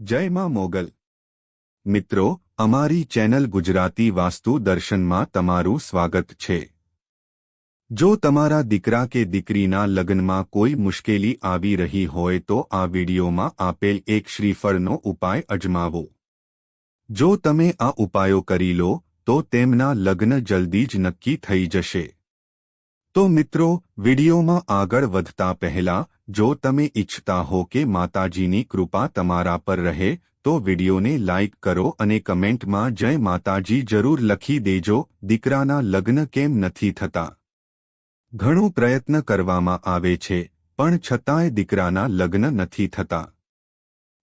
જય માં મોગલ. મિત્રો, અમારી ચેનલ ગુજરાતી વાસ્તુ દર્શનમાં તમારું સ્વાગત છે. જો તમારા દીકરા કે દીકરીના લગ્નમાં કોઈ મુશ્કેલી આવી રહી હોય તો આ વિડીયોમાં આપેલ એક શ્રીફળનો ઉપાય અજમાવો. જો તમે આ ઉપાયો કરી લો, તો તેમના લગ્ન જલ્દી જ નક્કી થઈ જશે. તો મિત્રો, વિડીયોમાં આગળ વધતા પહેલા જો તમે ઈચ્છતા હો કે માતાજીની કૃપા તમારા પર રહે, તો વિડીયોને લાઇક કરો અને કમેન્ટમાં જય માતાજી જરૂર લખી દેજો, દીકરાના લગ્ન કેમ નથી થતા? ઘણો પ્રયત્ન કરવામાં આવે છે, પણ છતાંય દીકરાના લગ્ન નથી થતા.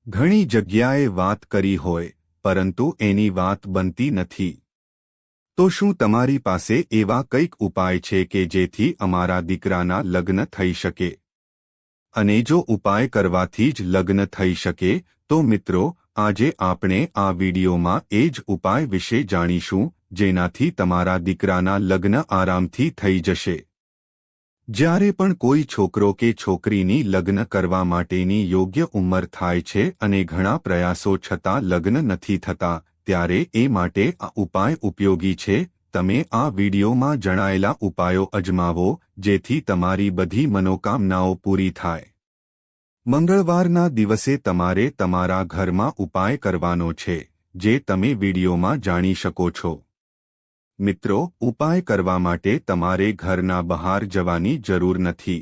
ઘણી જગ્યાએ વાત કરી હોય, પરંતુ એની વાત બનતી નથી. તો શું તમારી પાસે એવા કંઈક ઉપાય છે કે જેથી અમારા દીકરાના લગ્ન થઈ શકે? અને જો ઉપાય કરવાથી જ લગ્ન થઈ શકે, તો મિત્રો, આજે આપણે આ વિડીયોમાં એ જ ઉપાય વિશે જાણીશું, જેનાથી તમારા દીકરાના લગ્ન આરામથી થઈ જશે. જ્યારે પણ કોઈ છોકરો કે છોકરીની લગ્ન કરવા માટેની યોગ્ય ઉંમર થાય છે અને ઘણા પ્રયાસો છતાં લગ્ન નથી થતા, ત્યારે એ માટે આ ઉપાય ઉપયોગી છે તમે આ વિડીયોમાં જણાયેલા ઉપાયો અજમાવો, જેથી તમારી બધી મનોકામનાઓ પૂરી થાય. મંગળવારના દિવસે તમારે તમારા ઘરમાં ઉપાય કરવાનો છે, જે તમે વિડીયોમાં જાણી શકો છો. મિત્રો, ઉપાય કરવા માટે તમારે ઘરના બહાર જવાની જરૂર નથી.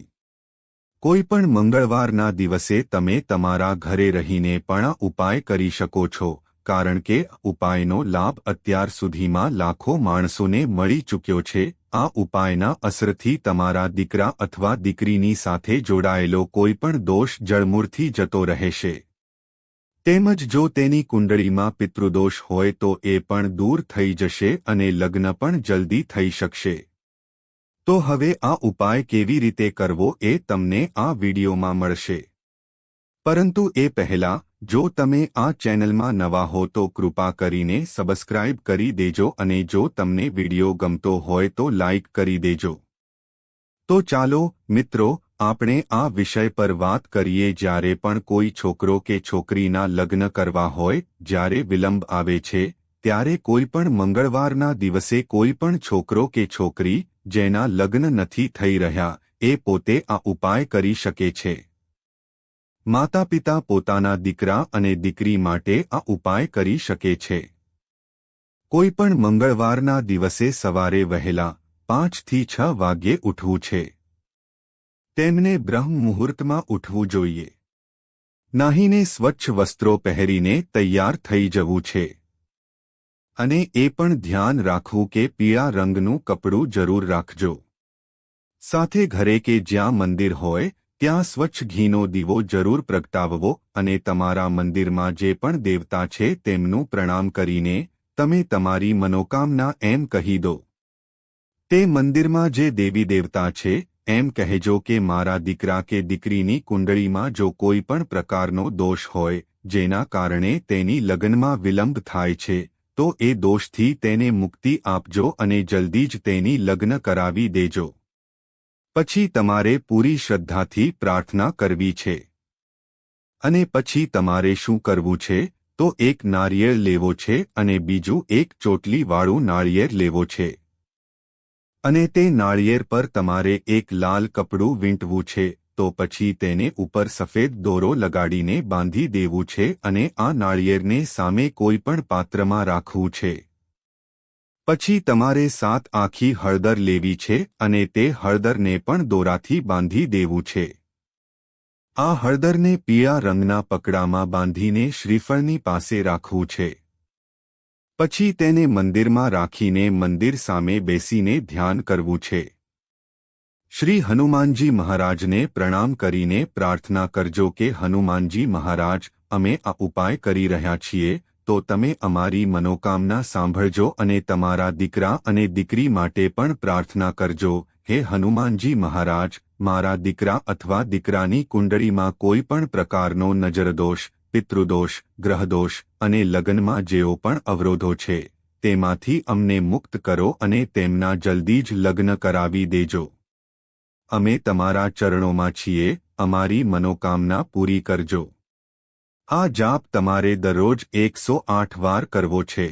કોઈ પણ મંગળવારના દિવસે તમે તમારા ઘરે રહીને પણ ઉપાય કરી શકો છો કારણ કે ઉપાયનો લાભ અત્યાર સુધીમાં લાખો માણસોને મળી ચૂક્યો છે. આ ઉપાયના અસરથી તમારા દીકરા અથવા દીકરીની સાથે જોડાયેલો કોઈપણ દોષ જળમૂળથી જતો રહેશે. તેમજ જો તેની કુંડળીમાં પિતૃદોષ હોય તો એ પણ દૂર થઈ જશે અને લગ્ન પણ જલ્દી થઈ શકશે. તો હવે આ ઉપાય કેવી રીતે કરવો એ તમને આ વિડીયોમાં મળશે. પરંતુ એ પહેલા જો તમે આ ચેનલમાં નવા હો તો કૃપા કરીને સબસ્ક્રાઇબ કરી દેજો અને જો તમને વિડિયો ગમતો હોય તો લાઇક કરી દેજો. તો ચાલો, મિત્રો, આપણે આ વિષય પર વાત કરીએ જ્યારે પણ કોઈ છોકરો કે છોકરીના લગ્ન કરવા હોય, જ્યારે વિલંબ આવે છે, ત્યારે કોઈ પણ મંગળવારના દિવસે કોઈ પણ છોકરો કે છોકરી જેના લગ્ન નથી થઈ રહ્યા, એ પોતે આ ઉપાય કરી શકે છે. માતા પિતા પોતાના દીકરા અને દીકરી માટે આ ઉપાય કરી શકે છે. કોઈપણ મંગળવારના દિવસે સવારે વહેલા પાંચથી છ વાગ્યે ઉઠવું છે. તેમને બ્રહ્મ મુહૂર્તમાં ઉઠવું જોઈએ. નાહીને સ્વચ્છ વસ્ત્રો પહેરીને તૈયાર થઈ જવું છે. અને એ પણ ધ્યાન રાખવું કે પીળા રંગનું કપડું જરૂર રાખજો. સાથે ઘરે કે જ્યાં મંદિર હોય ત્યાં સ્વચ્છ ઘીનો દીવો જરૂર પ્રગટાવવો અને તમારા મંદિરમાં જે પણ દેવતા છે તેમનું પ્રણામ કરીને તમે તમારી મનોકામના એમ કહી દો. તે મંદિરમાં જે દેવી દેવતા છે, એમ કહેજો કે મારા દીકરા કે દીકરીની કુંડળીમાં જો કોઈ પણ પ્રકારનો દોષ હોય, જેના કારણે તેની લગ્નમાં વિલંબ થાય છે, તો એ દોષથી તેને મુક્તિ આપજો અને જલ્દી જ તેની લગ્ન કરાવી દેજો. પછી તમારે પૂરી શ્રદ્ધાથી પ્રાર્થના કરવી છે. અને પછી તમારે શું કરવું છે? તો એક નારિયેળ લેવો છે અને બીજું એક ચોટલીવાળું નાળિયેર લેવો છે. અને તે નાળિયેર પર તમારે એક લાલ કપડું વીંટવું છે, તો પછી તેને ઉપર સફેદ દોરો લગાડીને બાંધી દેવું છે અને આ નાળિયેરને સામે કોઈપણ પાત્રમાં રાખવું છે. પછી તમારે સાત આખી હળદર લેવી છે અને તે હળદરને પણ દોરાથી બાંધી દેવું છે. આ હળદરને પીળા રંગના પકડામાં બાંધીને શ્રીફળની પાસે રાખવું છે. પછી તેને મંદિરમાં રાખીને મંદિર સામે બેસીને ધ્યાન કરવું છે. શ્રી હનુમાનજી મહારાજને પ્રણામ કરીને પ્રાર્થના કરજો કે હનુમાનજી મહારાજ, અમે આ ઉપાય કરી રહ્યા છીએ તો તમે અમારી મનોકામના સાંભળજો અને તમારા દીકરા અને દીકરી માટે પણ પ્રાર્થના કરજો, હે હનુમાનજી મહારાજ, મારા દીકરા અથવા દીકરાની કુંડળીમાં કોઈ પણ પ્રકારનો નજરદોષ, પિતૃદોષ, ગ્રહદોષ અને લગ્નમાં જેઓ પણ અવરોધો છે, તેમાંથી અમને મુક્ત કરો અને તેમના જલ્દી જ લગ્ન કરાવી દેજો. અમે તમારા ચરણોમાં છીએ, અમારી મનોકામના પૂરી કરજો. આ જાપ તમારે દરરોજ એકસો આઠ વાર કરવો છે.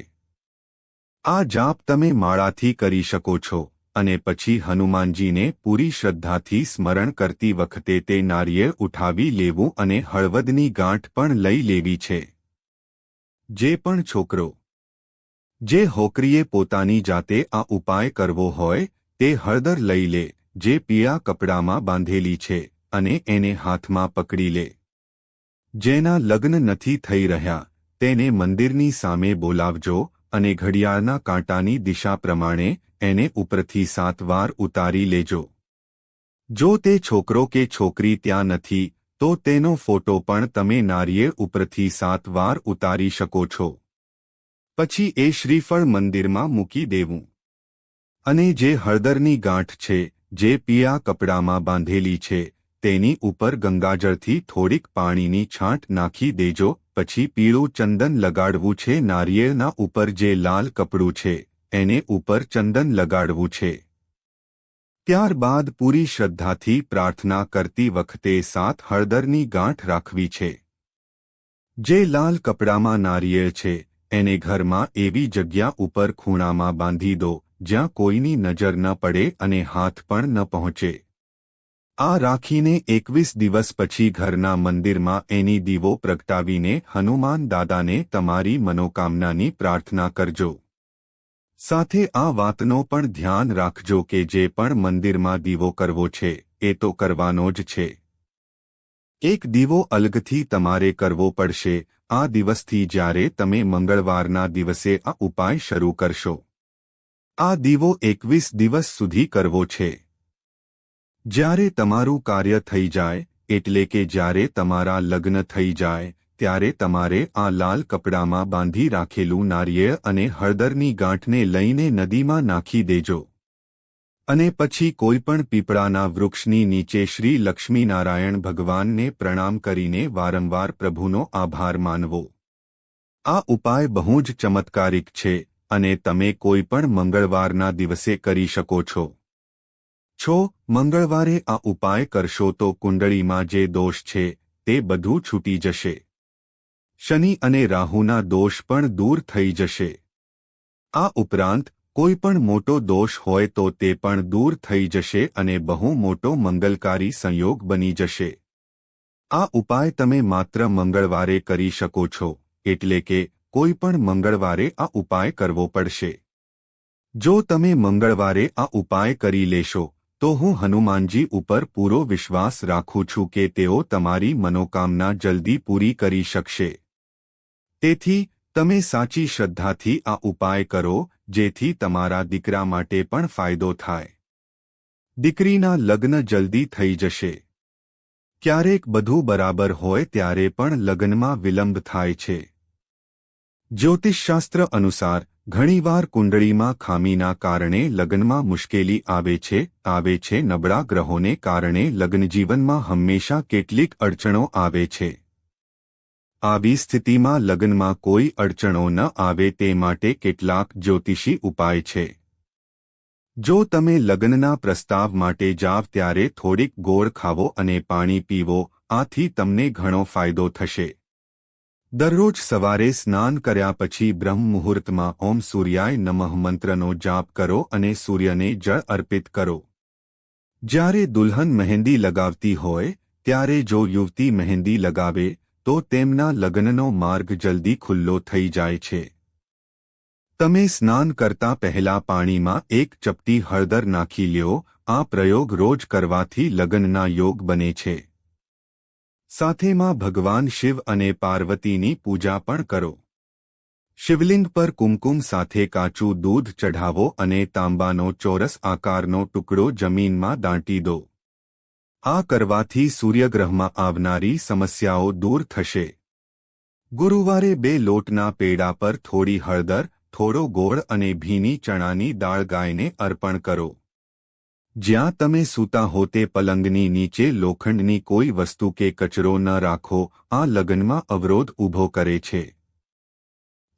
આ જાપ તમે માળાથી કરી શકો છો અને પછી હનુમાનજીને પૂરી શ્રદ્ધાથી સ્મરણ કરતી વખતે તે નારિયેળ ઉઠાવી લેવું અને હળવદની ગાંઠ પણ લઈ લેવી છે. જે પણ છોકરો, જે હોકરીએ પોતાની જાતે આ ઉપાય કરવો હોય, તે હળદર લઈ લે, જે પીળા કપડામાં બાંધેલી છે, અને એને હાથમાં પકડી લે. જેના લગ્ન નથી થઈ રહ્યા, તેને મંદિરની સામે બોલાવજો અને ઘડિયાળના કાંટાની દિશા પ્રમાણે એને ઉપરથી સાત વાર ઉતારી લેજો. જો તે છોકરો કે છોકરી ત્યાં નથી, તો તેનો ફોટો પણ તમે નારિયેળ ઉપરથી સાત વાર ઉતારી શકો છો. પછી એ શ્રીફળ મંદિરમાં મૂકી દેવું. અને જે હળદરની ગાંઠ છે, જે પીળા કપડામાં બાંધેલી છે તેની ઉપર ગંગાજળથી થોડીક પાણીની છાંટ નાખી દેજો, પછી પીળું ચંદન લગાડવું છે, નારિયેળના ઉપર જે લાલ કપડું છે, એને ઉપર ચંદન લગાડવું છે. ત્યારબાદ પૂરી શ્રદ્ધાથી પ્રાર્થના કરતી વખતે સાત હળદરની ગાંઠ રાખવી છે. જે લાલ કપડામાં નારિયેળ છે, એને ઘરમાં એવી જગ્યા ઉપર ખૂણામાં બાંધી દો, જ્યાં કોઈની નજર ન પડે અને હાથ પણ ન પહોંચે. આ રાખીને એકવીસ દિવસ પછી ઘરના મંદિરમાં એની દીવો પ્રગટાવીને હનુમાન દાદાને તમારી મનોકામનાની પ્રાર્થના કરજો. સાથે આ વાતનો પણ ધ્યાન રાખજો કે જે પણ મંદિરમાં દીવો કરવો છે, એ તો કરવાનો જ છે. એક દીવો અલગથી તમારે કરવો પડશે, આ દિવસથી જ્યારે તમે મંગળવારના દિવસે આ ઉપાય શરૂ કરશો. આ દીવો એકવીસ દિવસ સુધી કરવો છે. જ્યારે તમારું કાર્ય થઈ જાય, એટલે કે જ્યારે તમારા લગ્ન થઈ જાય, ત્યારે તમારે આ લાલ કપડામાં બાંધી રાખેલું નારિયેળ અને હળદરની ગાંઠને લઈને નદીમાં નાખી દેજો. અને પછી કોઈપણ પીપળાના વૃક્ષની નીચે શ્રી લક્ષ્મીનારાયણ ભગવાનને પ્રણામ કરીને વારંવાર પ્રભુનો આભાર માનવો. આ ઉપાય બહુ જ ચમત્કારિક છે, અને તમે કોઈપણ મંગળવારના દિવસે કરી શકો છો. છો, મંગળવારે આ ઉપાય કરશો તો કુંડળીમાં જે દોષ છે, તે બધું છૂટી જશે. શનિ અને રાહુના દોષ પણ દૂર થઈ જશે. આ ઉપરાંત, કોઈ પણ મોટો દોષ હોય તો તે પણ દૂર થઈ જશે અને બહુ મોટો મંગલકારી સંયોગ બની જશે. આ ઉપાય તમે માત્ર મંગળવારે કરી શકો છો, એટલે કે કોઈ પણ મંગળવારે આ ઉપાય કરવો પડશે. જો તમે મંગળવારે આ ઉપાય કરી લેશો તો હું હનુમાનજી ઉપર પૂરો વિશ્વાસ રાખું છું કે તેઓ તમારી મનોકામના જલ્દી પૂરી કરી શકશે. તેથી, તમે સાચી શ્રદ્ધાથી આ ઉપાય કરો, જેથી તમારા દીકરા માટે પણ ફાયદો થાય. દીકરીના લગ્ન જલ્દી થઈ જશે. ક્યારેક બધું બરાબર હોય ત્યારે પણ લગ્નમાં વિલંબ થાય છે. જ્યોતિષશાસ્ત્ર અનુસાર ઘણીવાર કુંડળીમાં ખામીના કારણે લગ્નમાં મુશ્કેલી આવે છે આવે છે, નબળા ગ્રહોને કારણે લગ્નજીવનમાં હંમેશા કેટલીક અડચણો આવે છે. આવી સ્થિતિમાં લગ્નમાં કોઈ અડચણો ન આવે તે માટે કેટલાક જ્યોતિષી ઉપાય છે. જો તમે લગ્નના પ્રસ્તાવ માટે જાવ ત્યારે થોડીક ગોળ ખાવો અને પાણી પીવો, આથી તમને ઘણો ફાયદો થશે. દરરોજ સવારે સ્નાન કર્યા પછી બ્રહ્મ મુહૂર્તમાં ઓમ સૂર્યાય નમઃ મંત્રનો જાપ કરો અને સૂર્યને જળ અર્પિત કરો. જ્યારે દુલ્હન મહેંદી લગાવતી હોય, ત્યારે જો યુવતી મહેંદી લગાવે, તો તેમના લગ્નનો માર્ગ જલ્દી ખુલ્લો થઈ જાય છે. તમે સ્નાન કરતા પહેલા પાણીમાં એક ચપટી હળદર નાખી લ્યો, આ પ્રયોગ રોજ કરવાથી લગ્નના યોગ બને છે. સાથેમાં ભગવાન શિવ અને પાર્વતીની પૂજા પણ કરો. શિવલિંગ પર કુમકુમ સાથે કાચું દૂધ ચઢાવો અને તાંબાનો ચોરસ આકારનો ટુકડો જમીનમાં દાંટી દો. આ કરવાથી સૂર્યગ્રહમાં આવનારી સમસ્યાઓ દૂર થશે. ગુરુવારે બે લોટના પેડા પર થોડી હળદર, થોડો ગોળ અને ભીની ચણાની દાળ ગાયને અર્પણ કરો. જ્યાં તમે સૂતા હો તે પલંગની નીચે લોખંડની કોઈ વસ્તુ કે કચરો ન રાખો, આ લગ્નમાં અવરોધ ઊભો કરે છે.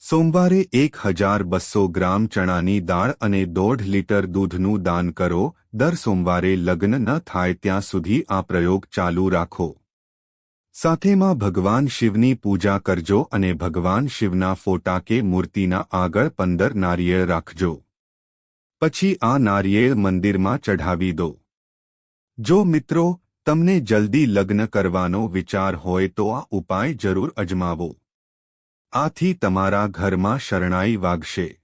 સોમવારે એક હજાર બસો ગ્રામ ચણાની દાળ અને દોઢ લીટર દૂધનું દાન કરો, દર સોમવારે લગ્ન ન થાય ત્યાં સુધી આ પ્રયોગ ચાલુ રાખો. સાથેમાં ભગવાન શિવની પૂજા કરજો અને ભગવાન શિવના ફોટા કે મૂર્તિના આગળ પંદર નારિયેળ રાખજો. પછી આ નારિયેળ મંદિરમાં ચઢાવી દો. જો મિત્રો, તમને જલ્દી લગ્ન કરવાનો વિચાર હોય તો આ ઉપાય જરૂર અજમાવો. આથી તમારા ઘરમાં શરણાઈ વાગશે.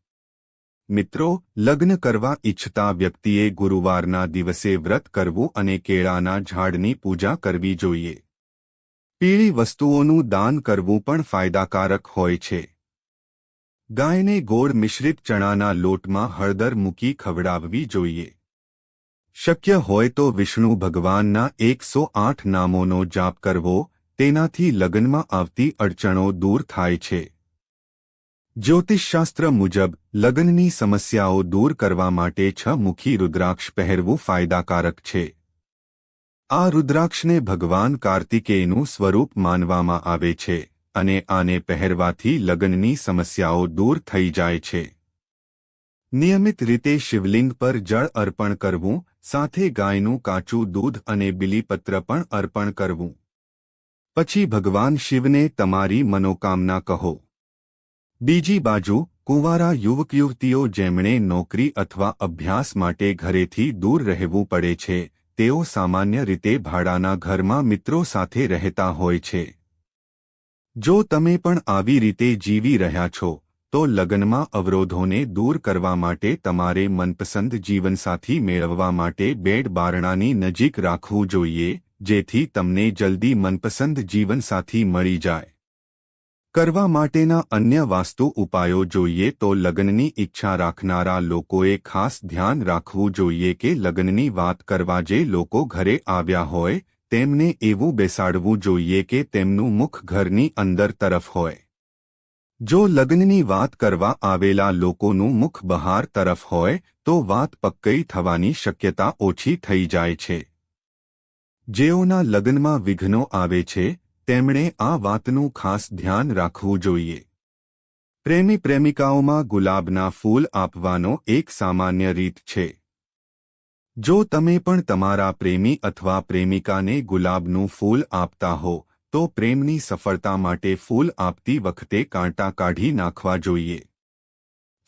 મિત્રો, લગ્ન કરવા ઇચ્છતા વ્યક્તિએ ગુરુવારના દિવસે વ્રત કરવું અને કેળાના ઝાડની પૂજા કરવી જોઈએ. પીળી વસ્તુઓનું દાન કરવું પણ ફાયદાકારક હોય છે. ગાયને ગોળ મિશ્રિત ચણાના લોટમાં હળદર મૂકી ખવડાવવી જોઈએ. શક્ય હોય તો વિષ્ણુ ભગવાનના એકસો આઠ નામોનો જાપ કરવો, તેનાથી લગ્નમાં આવતી અડચણો દૂર થાય છે. જ્યોતિષશાસ્ત્ર મુજબ, લગ્નની સમસ્યાઓ દૂર કરવા માટે છ મુખી રુદ્રાક્ષ પહેરવું ફાયદાકારક છે. આ રુદ્રાક્ષને ભગવાન કાર્તિકેયનું સ્વરૂપ માનવામાં આવે છે. અને આને પહેરવાથી લગ્નની સમસ્યાઓ દૂર થઈ જાય છે. નિયમિત રીતે શિવલિંગ પર જળ અર્પણ કરવું, સાથે ગાયનું કાચું દૂધ અને બિલીપત્ર પણ અર્પણ કરવું. પછી ભગવાન શિવને તમારી મનોકામના કહો. બીજી બાજુ, કુંવારા યુવક યુવતીઓ જેમણે નોકરી અથવા અભ્યાસ માટે ઘરેથી દૂર રહેવું પડે છે, તેઓ સામાન્ય રીતે ભાડાના ઘરમાં મિત્રો સાથે રહેતા હોય છે. જો તમે પણ આવી રીતે જીવી રહ્યા છો, તો લગ્નમાં અવરોધોને દૂર કરવા માટે તમારે મનપસંદ જીવનસાથી મેળવવા માટે બેડ બારણાની નજીક રાખવું જોઈએ, જેથી તમને જલ્દી મનપસંદ જીવનસાથી મળી જાય. કરવા માટેના અન્ય વાસ્તુ ઉપાયો જોઈએ તો લગ્નની ઈચ્છા રાખનારા લોકોએ ખાસ ધ્યાન રાખવું જોઈએ કે લગ્નની વાત કરવા જે લોકો ઘરે આવ્યા હોય તેમને એવું બેસાડવું જોઈએ કે તેમનું મુખ ઘરની અંદર તરફ હોય. જો લગ્નની વાત કરવા આવેલા લોકોનું મુખ બહાર તરફ હોય, તો વાત પક્કઈ થવાની શક્યતા ઓછી થઈ જાય છે. જેઓના લગ્નમાં વિઘ્નો આવે છે, તેમણે આ વાતનું ખાસ ધ્યાન રાખવું જોઈએ. પ્રેમી પ્રેમિકાઓમાં ગુલાબના ફૂલ આપવાનો એક સામાન્ય રીત છે. જો તમે પણ તમારા પ્રેમી અથવા પ્રેમિકાને ગુલાબનું ફૂલ આપતા હો, તો પ્રેમની સફળતા માટે ફૂલ આપતી વખતે કાંટા કાઢી નાખવા જોઈએ.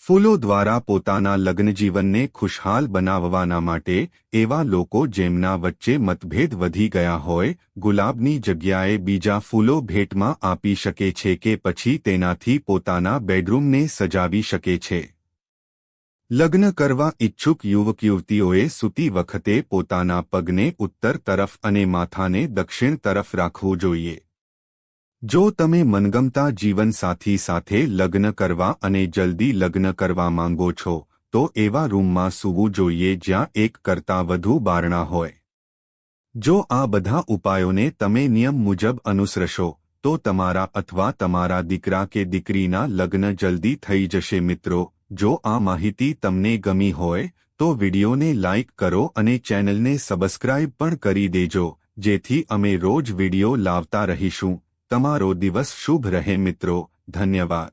ફૂલો દ્વારા પોતાના લગ્નજીવનને ખુશહાલ બનાવવાના માટે એવા લોકો જેમના વચ્ચે મતભેદ વધી ગયા હોય, ગુલાબની જગ્યાએ બીજા ફૂલો ભેટમાં આપી શકે છે કે પછી તેનાથી પોતાના બેડરૂમને સજાવી શકે છે. લગ્ન કરવા ઇચ્છુક યુવક યુવતીઓએ સૂતી વખતે પોતાના પગને ઉત્તર તરફ અને માથાને દક્ષિણ તરફ રાખવું જોઈએ. જો તમે મનગમતા જીવનસાથી સાથે લગ્ન કરવા અને જલ્દી લગ્ન કરવા માંગો છો, તો એવા રૂમમાં સૂવું જોઈએ જ્યાં એક કરતાં વધુ બારણા હોય. જો આ બધા ઉપાયોને તમે નિયમ મુજબ અનુસરશો, તો તમારા અથવા તમારા દીકરા કે દીકરીના લગ્ન જલ્દી થઈ જશે મિત્રો. જો આ માહિતી તમને ગમી હોય, તો વિડિયોને લાઇક કરો અને ચેનલને સબસ્ક્રાઇબ પણ કરી દેજો, જેથી અમે રોજ વિડિયો લાવતા રહીશું. તમારો દિવસ શુભ રહે મિત્રો. ધન્યવાદ.